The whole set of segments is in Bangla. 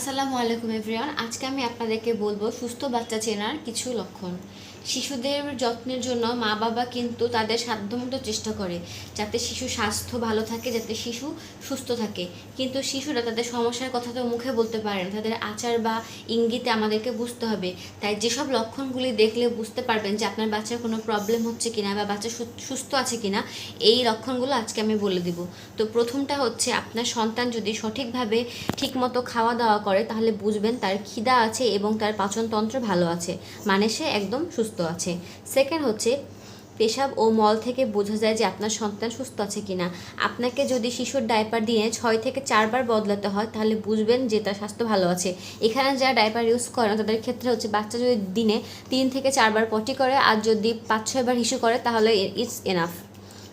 আসসালামু আলাইকুম এভরিওয়ান। আজকে আমি আপনাদেরকে বলব, সুস্থ বাচ্চা চেনার কিছু লক্ষণ। শিশুদের যত্নের জন্য মা বাবা কিন্তু তাদের সাধ্যমতো চেষ্টা করে, যাতে শিশু স্বাস্থ্য ভালো থাকে, যাতে শিশু সুস্থ থাকে। কিন্তু শিশুরা তাদের সমস্যার কথা তো মুখে বলতে পারে না। তাদের আচার বা ইঙ্গিতে আমাদেরকে বুঝতে হবে। তাই যেসব লক্ষণগুলি দেখলে বুঝতে পারবেন যে আপনার বাচ্চার কোনো প্রবলেম হচ্ছে কিনা বা বাচ্চা সুস্থ আছে কিনা, এই লক্ষণগুলো আজকে আমি বলে দিব। তো প্রথমটা হচ্ছে, আপনার সন্তান যদি সঠিকভাবে ঠিকমতো খাওয়া দাওয়া করে, তাহলে বুঝবেন তার খিদা আছে এবং তার পাচনতন্ত্র ভালো আছে। মানে সে একদম সুস্থ আছে। সেকেন্ড হচ্ছে, পেশাব ও মল থেকে বোঝা যায় যে আপনার সন্তান সুস্থ আছে কিনা। আপনাকে যদি শিশুর ডাইপার দিনে ছয় থেকে চারবার বদলাতে হয়, তাহলে বুঝবেন যে তার স্বাস্থ্য ভালো আছে। এখানে যারা ডাইপার ইউজ করে না, তাদের ক্ষেত্রে হচ্ছে বাচ্চা যদি দিনে তিন থেকে চারবার পটি করে, আর যদি পাঁচ ছয়বার হিসু করে, তাহলে ইটস এনাফ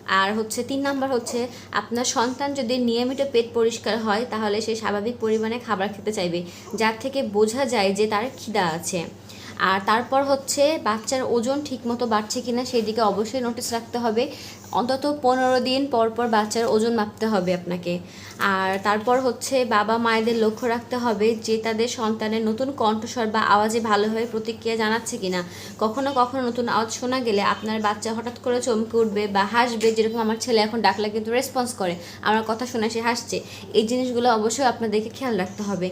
আর হচ্ছে তিন নাম্বার হচ্ছে, আপনার সন্তান যদি নিয়মিত পেট পরিষ্কার হয়, তাহলে সে স্বাভাবিক পরিমাণে খাবার খেতে চাইবে, যার থেকে বোঝা যায় যে তার খিদা আছে। আর তারপর হচ্ছে, বাচ্চার ওজন ঠিকমতো বাড়ছে কিনা সেই দিকে অবশ্যই নোটিস রাখতে হবে। অন্তত পনেরো দিন পর পর বাচ্চার ওজন মাপতে হবে আপনাকে। আর তারপর হচ্ছে বাবা মায়েদের লক্ষ্য রাখতে হবে যে তাদের সন্তানের নতুন কণ্ঠস্বর বা আওয়াজে ভালোভাবে প্রতিক্রিয়া জানাচ্ছে কিনা। কখনো কখনো নতুন আওয়াজ শোনা গেলে আপনার বাচ্চা হঠাৎ করে চমকে উঠবে বা হাসবে, যেরকম আমার ছেলে এখন ডাকলে কিন্তু রেসপন্স করে, আমার কথা শুনে সে হাসছে। এই জিনিসগুলো অবশ্যই আপনাদেরকে খেয়াল রাখতে হবে।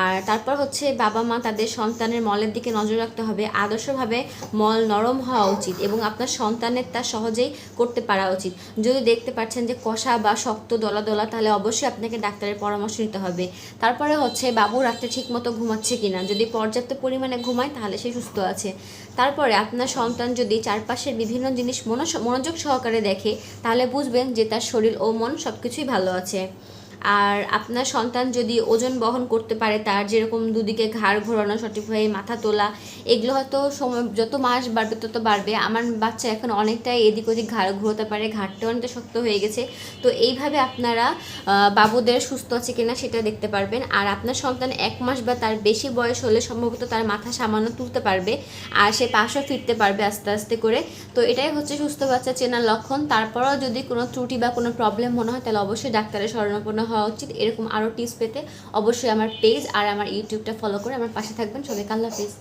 আর তারপর হচ্ছে বাবা মা তাদের সন্তানের মলের দিকে নজর রাখতে হবে। আদর্শভাবে মল নরম হওয়া উচিত এবং আপনার সন্তানের তা সহজেই করতে পারা উচিত। যদি দেখতে পাচ্ছেন যে কষা বা শক্ত দলা দলা তাহলে অবশ্যই আপনাকে ডাক্তারের পরামর্শ নিতে হবে। তারপরে হচ্ছে, বাবু রাত্রে ঠিকমতো ঘুমাচ্ছে কিনা? যদি পর্যাপ্ত পরিমাণে ঘুমায়, তাহলে সে সুস্থ আছে। তারপরে আপনার সন্তান যদি চারপাশের বিভিন্ন জিনিস মনোযোগ সহকারে দেখে, তাহলে বুঝবেন যে তার শরীর ও মন সব কিছুই ভালো আছে। আর আপনার সন্তান যদি ওজন বহন করতে পারে, তার যেরকম দুদিকে ঘাড় ঘোরানো সঠিকভাবে মাথা তোলা, এগুলো হয়তো সময়, যত মাস বাড়বে তত বাড়বে। আমার বাচ্চা এখন অনেকটাই এদিক ওদিক ঘাড় ঘুরোতে পারে, ঘাড়টা অনেকটা শক্ত হয়ে গেছে। তো এইভাবে আপনারা বাবুদের সুস্থ আছে কিনা সেটা দেখতে পারবেন। আর আপনার সন্তান এক মাস বা তার বেশি বয়স হলে সম্ভবত তার মাথা সামান্য তুলতে পারবে আর সে পাশও ফিরতে পারবে আস্তে আস্তে করে। তো এটাই হচ্ছে সুস্থ বাচ্চা চেনার লক্ষণ। তারপরেও যদি কোনো ত্রুটি বা কোনো প্রবলেম মনে হয়, তাহলে অবশ্যই ডাক্তারের শরণাপন্ন হওয়া উচিত। এরকম আরও টিপস পেতে অবশ্যই আমার পেজ আর আমার ইউটিউবটা ফলো করে আমার পাশে থাকবেন। সবাইকে আল্লাহ হাফিজ।